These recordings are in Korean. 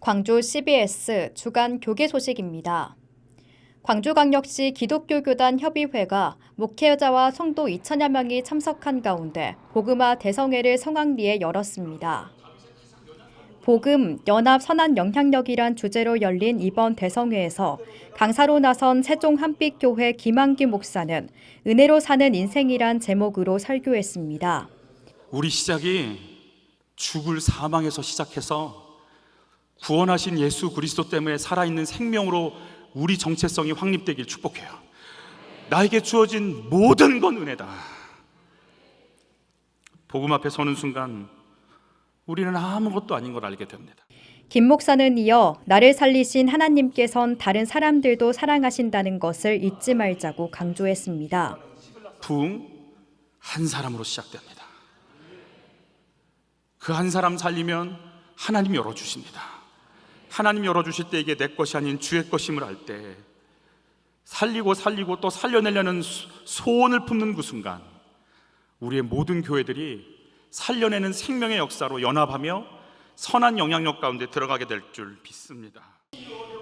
광주 CBS 주간 교계 소식입니다. 광주광역시 기독교교단 협의회가 목회자와 성도 2천여 명이 참석한 가운데 복음화 대성회를 성황리에 열었습니다. 복음, 연합, 선한 영향력이란 주제로 열린 이번 대성회에서 강사로 나선 세종 한빛교회 김한규 목사는 은혜로 사는 인생이란 제목으로 설교했습니다. 우리 시작이 죽을 사망에서 시작해서 구원하신 예수 그리스도 때문에 살아있는 생명으로 우리 정체성이 확립되길 축복해요. 나에게 주어진 모든 건 은혜다. 복음 앞에 서는 순간 우리는 아무것도 아닌 걸 알게 됩니다. 김 목사는 이어 나를 살리신 하나님께선 다른 사람들도 사랑하신다는 것을 잊지 말자고 강조했습니다. 부흥 한 사람으로 시작됩니다. 그 한 사람 살리면 하나님 열어주십니다. 하나님 열어주실 때 이게 내 것이 아닌 주의 것임을 알 때 살리고 살리고 또 살려내려는 수- 소원을 품는 그 순간 우리의 모든 교회들이 살려내는 생명의 역사로 연합하며 선한 영향력 가운데 들어가게 될 줄 믿습니다.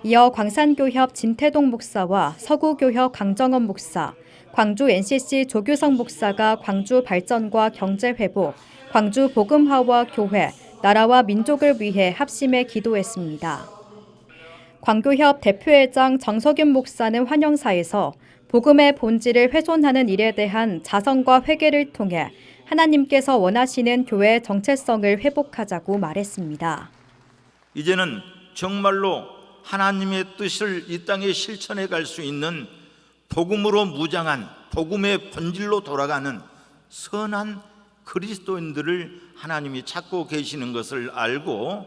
이어 광산교협 진태동 목사와 서구교협 강정원 목사, 광주 NCC 조규성 목사가 광주 발전과 경제 회복, 광주 복음화와 교회, 나라와 민족을 위해 합심해 기도했습니다. 광교협 대표회장 정석윤 목사는 환영사에서 복음의 본질을 훼손하는 일에 대한 자성과 회개를 통해 하나님께서 원하시는 교회의 정체성을 회복하자고 말했습니다. 이제는 정말로 하나님의 뜻을 이 땅에 실천해 갈 수 있는 복음으로 무장한 복음의 본질로 돌아가는 선한 그리스도인들을 하나님이 찾고 계시는 것을 알고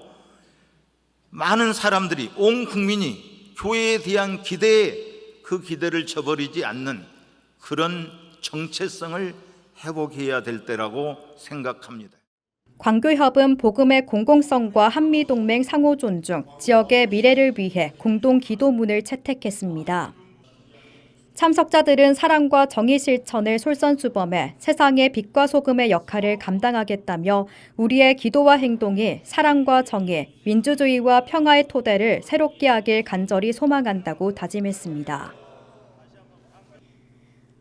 많은 사람들이 온 국민이 교회에 대한 기대에 그 기대를 저버리지 않는 그런 정체성을 회복해야 될 때라고 생각합니다. 광교협은 복음의 공공성과 한미동맹 상호 존중, 지역의 미래를 위해 공동 기도문을 채택했습니다. 참석자들은 사랑과 정의 실천을 솔선수범해 세상의 빛과 소금의 역할을 감당하겠다며 우리의 기도와 행동이 사랑과 정의, 민주주의와 평화의 토대를 새롭게 하길 간절히 소망한다고 다짐했습니다.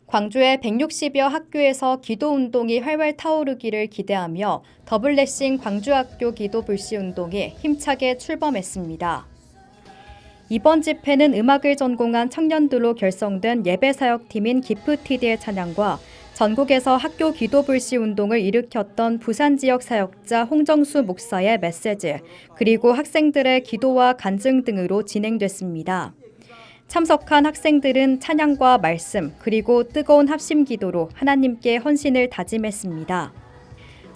광주의 160여 학교에서 기도 운동이 활활 타오르기를 기대하며 더블레싱 광주학교 기도 불씨 운동이 힘차게 출범했습니다. 이번 집회는 음악을 전공한 청년들로 결성된 예배 사역팀인 기프티드의 찬양과 전국에서 학교 기도 불씨 운동을 일으켰던 부산 지역 사역자 홍정수 목사의 메시지, 그리고 학생들의 기도와 간증 등으로 진행됐습니다. 참석한 학생들은 찬양과 말씀 그리고 뜨거운 합심 기도로 하나님께 헌신을 다짐했습니다.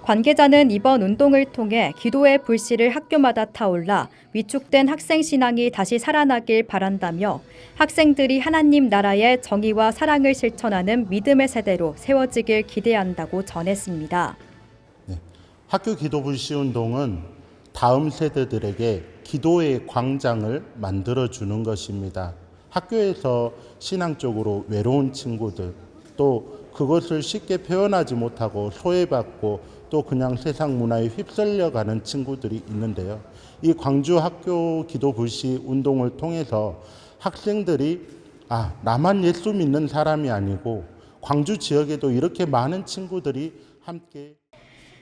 관계자는 이번 운동을 통해 기도의 불씨를 학교마다 타올라 위축된 학생 신앙이 다시 살아나길 바란다며 학생들이 하나님 나라의 정의와 사랑을 실천하는 믿음의 세대로 세워지길 기대한다고 전했습니다. 학교 기도 불씨 운동은 다음 세대들에게 기도의 광장을 만들어 주는 것입니다. 학교에서 신앙적으로 외로운 친구들 또 그것을 쉽게 표현하지 못하고 소외받고 또 그냥 세상 문화에 휩쓸려 가는 친구들이 있는데요. 이 광주 학교 기도 불씨 운동을 통해서 학생들이 아, 나만 예수 믿는 사람이 아니고 광주 지역에도 이렇게 많은 친구들이 함께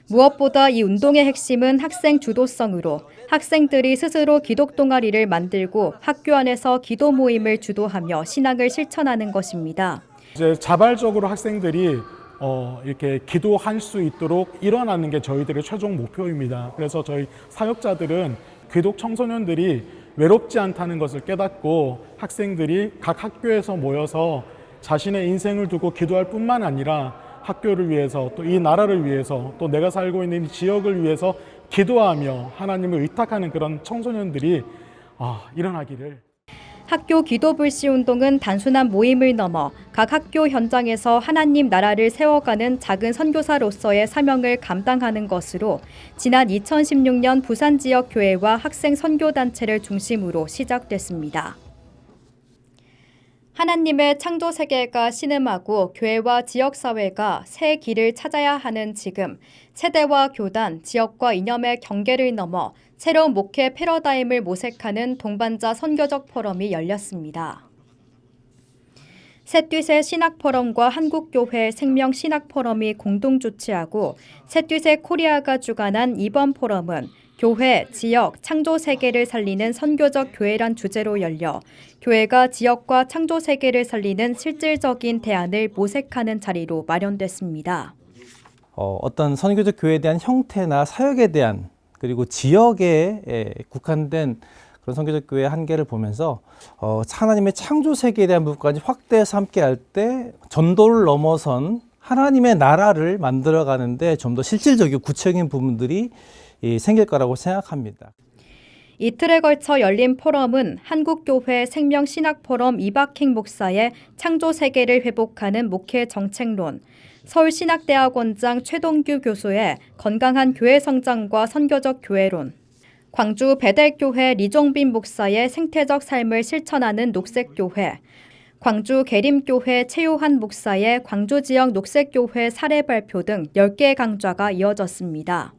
무엇보다 이 운동의 핵심은 학생 주도성으로 학생들이 스스로 기독 동아리를 만들고 학교 안에서 기도 모임을 주도하며 신앙을 실천하는 것입니다. 이제 자발적으로 학생들이 어, 이렇게 기도할 수 있도록 일어나는 게 저희들의 최종 목표입니다. 그래서 저희 사역자들은 귀독 청소년들이 외롭지 않다는 것을 깨닫고 학생들이 각 학교에서 모여서 자신의 인생을 두고 기도할 뿐만 아니라 학교를 위해서 또 이 나라를 위해서 또 내가 살고 있는 이 지역을 위해서 기도하며 하나님을 의탁하는 그런 청소년들이 아, 일어나기를 학교 기도 불씨 운동은 단순한 모임을 넘어 각 학교 현장에서 하나님 나라를 세워가는 작은 선교사로서의 사명을 감당하는 것으로 지난 2016년 부산 지역 교회와 학생 선교 단체를 중심으로 시작됐습니다. 하나님의 창조 세계가 신음하고 교회와 지역 사회가 새 길을 찾아야 하는 지금 세대와 교단, 지역과 이념의 경계를 넘어 새로운 목회 패러다임을 모색하는 동반자 선교적 포럼이 열렸습니다. 셋dwi셋 신학포럼과 한국교회 생명신학포럼이 공동 주최하고 셋dwi셋 코리아가 주관한 이번 포럼은 교회, 지역, 창조 세계를 살리는 선교적 교회란 주제로 열려 교회가 지역과 창조 세계를 살리는 실질적인 대안을 모색하는 자리로 마련됐습니다. 어, 어떤 선교적 교회에 대한 형태나 사역에 대한 그리고 지역에 에, 국한된 그런 선교적 교회의 한계를 보면서 어, 하나님의 창조 세계에 대한 부분까지 확대해서 함께할 때 전도를 넘어선 하나님의 나라를 만들어가는데 좀 더 실질적이고 구체적인 부분들이 이, 생길 거라고 생각합니다. 이틀에 걸쳐 열린 포럼은 한국교회 생명신학포럼 이박행 목사의 창조 세계를 회복하는 목회 정책론, 서울신학대학원장 최동규 교수의 건강한 교회 성장과 선교적 교회론, 광주 베델교회 리종빈 목사의 생태적 삶을 실천하는 녹색교회, 광주 계림교회 최요한 목사의 광주 지역 녹색교회 사례 발표 등 10개의 강좌가 이어졌습니다.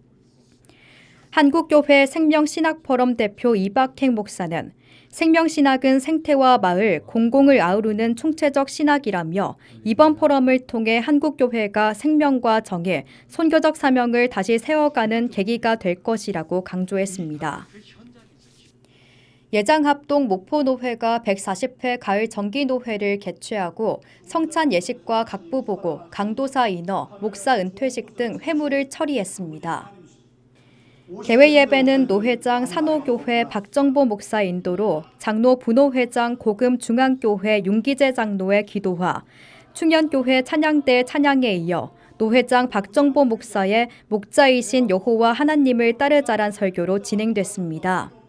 한국교회 생명신학포럼 대표 이박행 목사는 생명신학은 생태와 마을, 공공을 아우르는 총체적 신학이라며 이번 포럼을 통해 한국교회가 생명과 정의, 선교적 사명을 다시 세워가는 계기가 될 것이라고 강조했습니다. 예장합동 목포노회가 140회 가을 정기노회를 개최하고 성찬 예식과 각부 보고, 강도사 인어, 목사 은퇴식 등 회무를 처리했습니다. 개회 예배는 노회장 산호교회 박정보 목사 인도로 장로 분호회장 고금 중앙교회 윤기재 장로의 기도화, 충현교회 찬양대 찬양에 이어 노회장 박정보 목사의 목자이신 여호와 하나님을 따르자란 설교로 진행됐습니다.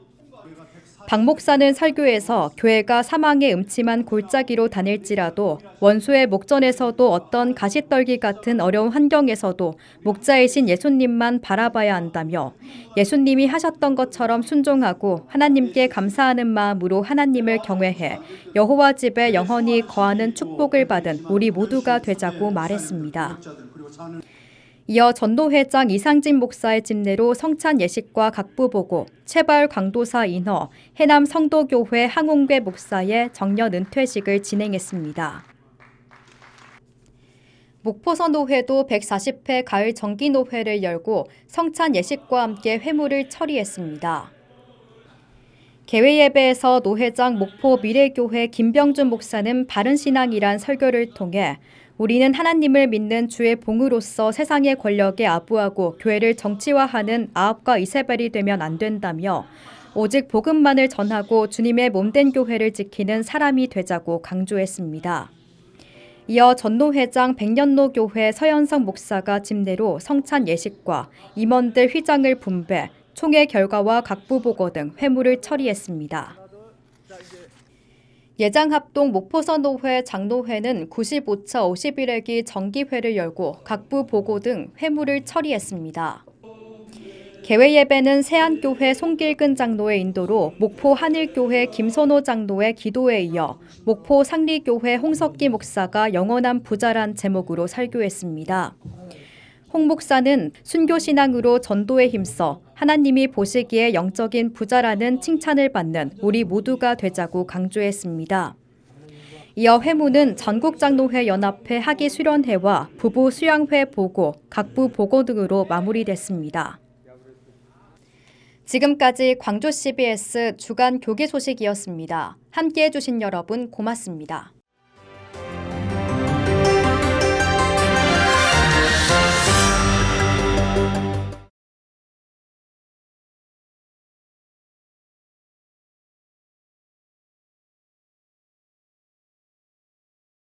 박 목사는 설교에서 교회가 사망의 음침한 골짜기로 다닐지라도 원수의 목전에서도 어떤 가시떨기 같은 어려운 환경에서도 목자이신 예수님만 바라봐야 한다며 예수님이 하셨던 것처럼 순종하고 하나님께 감사하는 마음으로 하나님을 경외해 여호와 집에 영원히 거하는 축복을 받은 우리 모두가 되자고 말했습니다. 이어 전도회장 이상진 목사의 집내로 성찬 예식과 각부 보고, 채발 광도사 인허, 해남 성도교회 항홍괴 목사의 정년 은퇴식을 진행했습니다. 목포선도회도 140회 가을 정기노회를 열고 성찬 예식과 함께 회무를 처리했습니다. 개회 예배에서 노회장 목포 미래교회 김병준 목사는 바른신앙이란 설교를 통해 우리는 하나님을 믿는 주의 봉으로서 세상의 권력에 아부하고 교회를 정치화하는 아합과 이세벨이 되면 안 된다며 오직 복음만을 전하고 주님의 몸된 교회를 지키는 사람이 되자고 강조했습니다. 이어 전노회장 백년로 교회 서현성 목사가 집내로 성찬 예식과 임원들 휘장을 분배, 총회 결과와 각부 보고 등 회무를 처리했습니다. 예장합동 목포선도회 장로회는 95차 51회기 정기회를 열고 각부 보고 등 회무를 처리했습니다. 개회 예배는 세안교회 송길근 장로의 인도로 목포 한일교회 김선호 장로의 기도에 이어 목포 상리교회 홍석기 목사가 영원한 부자란 제목으로 설교했습니다. 홍 목사는 순교 신앙으로 전도에 힘써 하나님이 보시기에 영적인 부자라는 칭찬을 받는 우리 모두가 되자고 강조했습니다. 이어 회무는 전국장로회 연합회 학위 수련회와 부부 수양회 보고, 각부 보고 등으로 마무리됐습니다. 지금까지 광주 CBS 주간 교계 소식이었습니다. 함께 해 주신 여러분 고맙습니다.